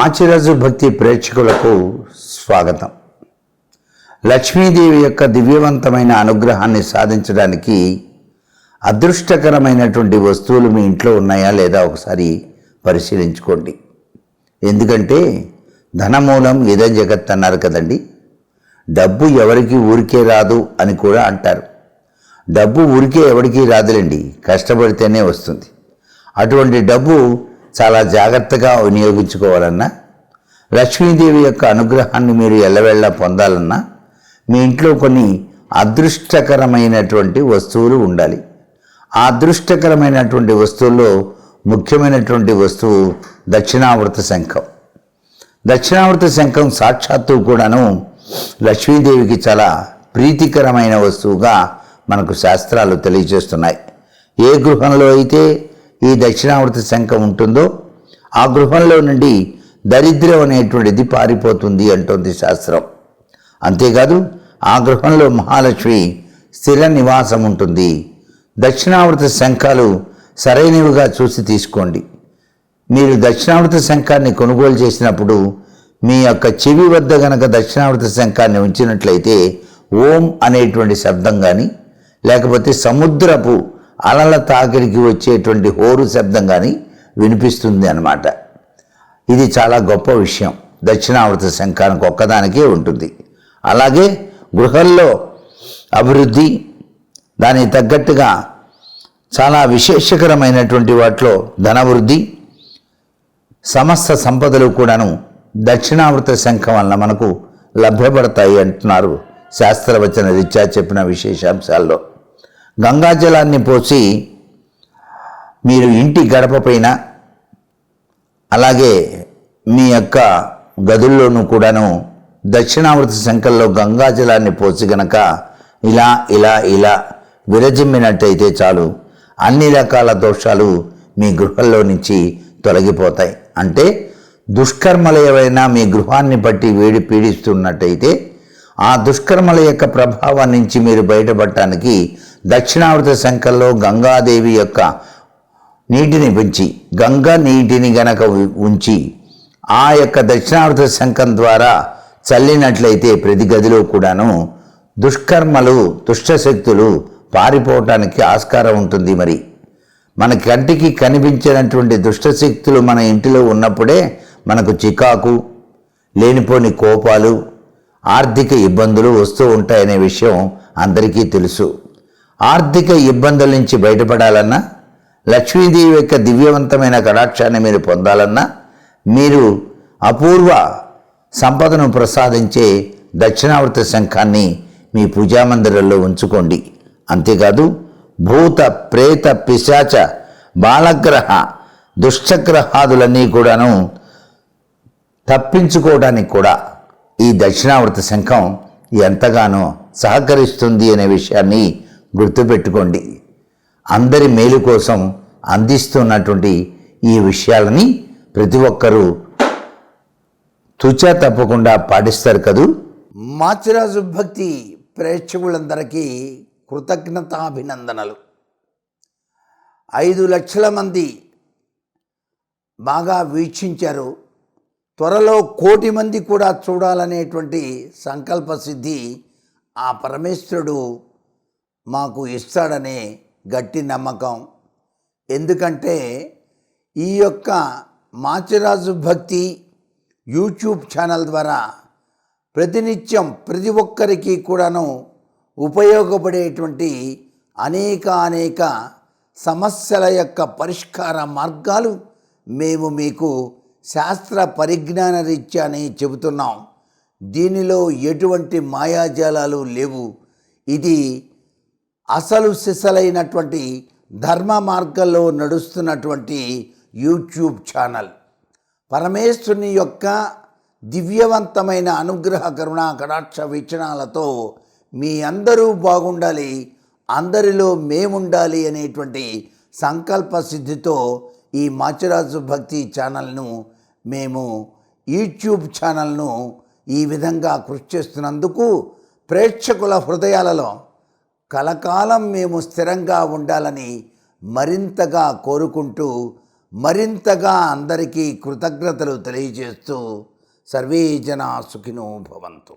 మాచిరాజు భక్తి ప్రేక్షకులకు స్వాగతం. లక్ష్మీదేవి యొక్క దివ్యవంతమైన అనుగ్రహాన్ని సాధించడానికి అదృష్టకరమైనటువంటి వస్తువులు మీ ఇంట్లో ఉన్నాయా లేదా ఒకసారి పరిశీలించుకోండి. ఎందుకంటే ధనమూలం ఇదే జగత్ అన్నారు కదండి. డబ్బు ఎవరికి ఊరికే రాదు అని కూడా అంటారు. డబ్బు ఊరికే ఎవరికి రాదులేండి కష్టపడితేనే వస్తుంది. అటువంటి డబ్బు చాలా జాగ్రత్తగా వినియోగించుకోవాలన్నా లక్ష్మీదేవి యొక్క అనుగ్రహాన్ని మీరు ఎల్లవెళ్ళ పొందాలన్నా మీ ఇంట్లో కొన్ని అదృష్టకరమైనటువంటి వస్తువులు ఉండాలి. ఆ అదృష్టకరమైనటువంటి వస్తువుల్లో ముఖ్యమైనటువంటి వస్తువు దక్షిణావృత శంఖం. దక్షిణావృత శంఖం సాక్షాత్తు కూడాను లక్ష్మీదేవికి చాలా ప్రీతికరమైన వస్తువుగా మనకు శాస్త్రాలు తెలియజేస్తున్నాయి. ఏ గృహంలో అయితే ఈ దక్షిణావృత శంఖ ఉంటుందో ఆ గృహంలో నుండి దరిద్రం అనేటువంటిది పారిపోతుంది అంటోంది శాస్త్రం. అంతేకాదు ఆ గృహంలో మహాలక్ష్మి స్థిర నివాసం ఉంటుంది. దక్షిణావృత శంఖాలు సరైనవిగా చూసి తీసుకోండి. మీరు దక్షిణావృత శంఖాన్ని కొనుగోలు చేసినప్పుడు మీ యొక్క చెవి వద్ద గనక దక్షిణావృత శంఖాన్ని ఉంచినట్లయితే ఓం అనేటువంటి శబ్దం కానీ లేకపోతే సముద్రపు అలల తాకిడికి వచ్చేటువంటి హోరు శబ్దం కానీ వినిపిస్తుంది అన్నమాట. ఇది చాలా గొప్ప విషయం. దక్షిణావృత శంఖానికి ఒక్కదానికే ఉంటుంది. అలాగే గృహంలో అభివృద్ధి దానికి తగ్గట్టుగా చాలా విశేషకరమైనటువంటి వాటిలో ధనవృద్ధి సమస్త సంపదలు కూడాను దక్షిణావృత శంఖం వలన మనకు లభ్యపడతాయి అంటున్నారు శాస్త్రవచన రీత్యా చెప్పిన విశేషాంశాల్లో. గంగాజలాన్ని పోసి మీరు ఇంటి గడపపైన అలాగే మీ యొక్క గదుల్లోనూ కూడాను దక్షిణావృత సంఖ్యలో గంగాజలాన్ని పోసి గనక ఇలా ఇలా ఇలా విరజిమ్మినట్టయితే చాలు. అన్ని రకాల దోషాలు మీ గృహంలో నుంచి తొలగిపోతాయి. అంటే దుష్కర్మలు ఏవైనా మీ గృహాన్ని బట్టి వేడి పీడిస్తున్నట్టయితే ఆ దుష్కర్మల యొక్క ప్రభావం నుంచి మీరు బయటపడటానికి దక్షిణావృత శంఖల్లో గంగాదేవి యొక్క నీటిని పెంచి గంగ నీటిని గనక ఉ- ఉంచి ఆ యొక్క దక్షిణావృత శంఖం ద్వారా చల్లినట్లయితే ప్రతి గదిలో కూడాను దుష్కర్మలు దుష్టశక్తులు పారిపోవటానికి ఆస్కారం ఉంటుంది మరి. మన కంటికి కనిపించినటువంటి దుష్టశక్తులు మన ఇంటిలో ఉన్నప్పుడే మనకు చికాకు లేనిపోని కోపాలు ఆర్థిక ఇబ్బందులు వస్తూ ఉంటాయనే విషయం అందరికీ తెలుసు. ఆర్థిక ఇబ్బందుల నుంచి బయటపడాలన్నా లక్ష్మీదేవి యొక్క దివ్యవంతమైన కటాక్షాన్ని మీరు పొందాలన్నా మీరు అపూర్వ సంపదను ప్రసాదించే దక్షిణావృత శంఖాన్ని మీ పూజామందిరంలో ఉంచుకోండి. అంతేకాదు భూత ప్రేత పిశాచ బాలగ్రహ దుష్టగ్రహాదులన్నీ కూడాను తప్పించుకోవడానికి కూడా ఈ దక్షిణావృత శంఖం ఎంతగానో సహకరిస్తుంది అనే విషయాన్ని గుర్తుపెట్టుకోండి. అందరి మేలు కోసం అందిస్తున్నటువంటి ఈ విషయాలని ప్రతి ఒక్కరూ తుచా తప్పకుండా పాటిస్తారు కదూ? మాచిరాజు భక్తి ప్రేక్షకులందరికీ కృతజ్ఞతాభినందనలు. ఐదు లక్షల మంది బాగా వీక్షించారు. త్వరలో కోటి మంది కూడా చూడాలనేటువంటి సంకల్ప సిద్ధి ఆ పరమేశ్వరుడు మాకు ఇస్తాడనే గట్టి నమ్మకం. ఎందుకంటే ఈ యొక్క మాచిరాజు భక్తి యూట్యూబ్ ఛానల్ ద్వారా ప్రతినిత్యం ప్రతి ఒక్కరికి కూడాను ఉపయోగపడేటువంటి అనేక అనేక సమస్యల యొక్క పరిష్కార మార్గాలు మేము మీకు శాస్త్ర పరిజ్ఞాన రీత్యాని చెబుతున్నాం. దీనిలో ఎటువంటి మాయాజాలాలు లేవు. ఇది అసలు సిసలైనటువంటి ధర్మ మార్గంలో నడుస్తున్నటువంటి యూట్యూబ్ ఛానల్. పరమేశ్వరుని యొక్క దివ్యవంతమైన అనుగ్రహ కరుణ కటాక్ష వీక్షణాలతో మీ అందరూ బాగుండాలి అందరిలో మేముండాలి అనేటువంటి సంకల్ప సిద్ధితో ఈ మాచిరాజు భక్తి ఛానల్ను మేము యూట్యూబ్ ఛానల్ను ఈ విధంగా కృషి చేస్తున్నందుకు ప్రేక్షకుల హృదయాలలో కలకాలం మేము స్థిరంగా ఉండాలని మరింతగా కోరుకుంటూ మరింతగా అందరికీ కృతజ్ఞతలు తెలియజేస్తూ సర్వే జనా సుఖినో భవంతు.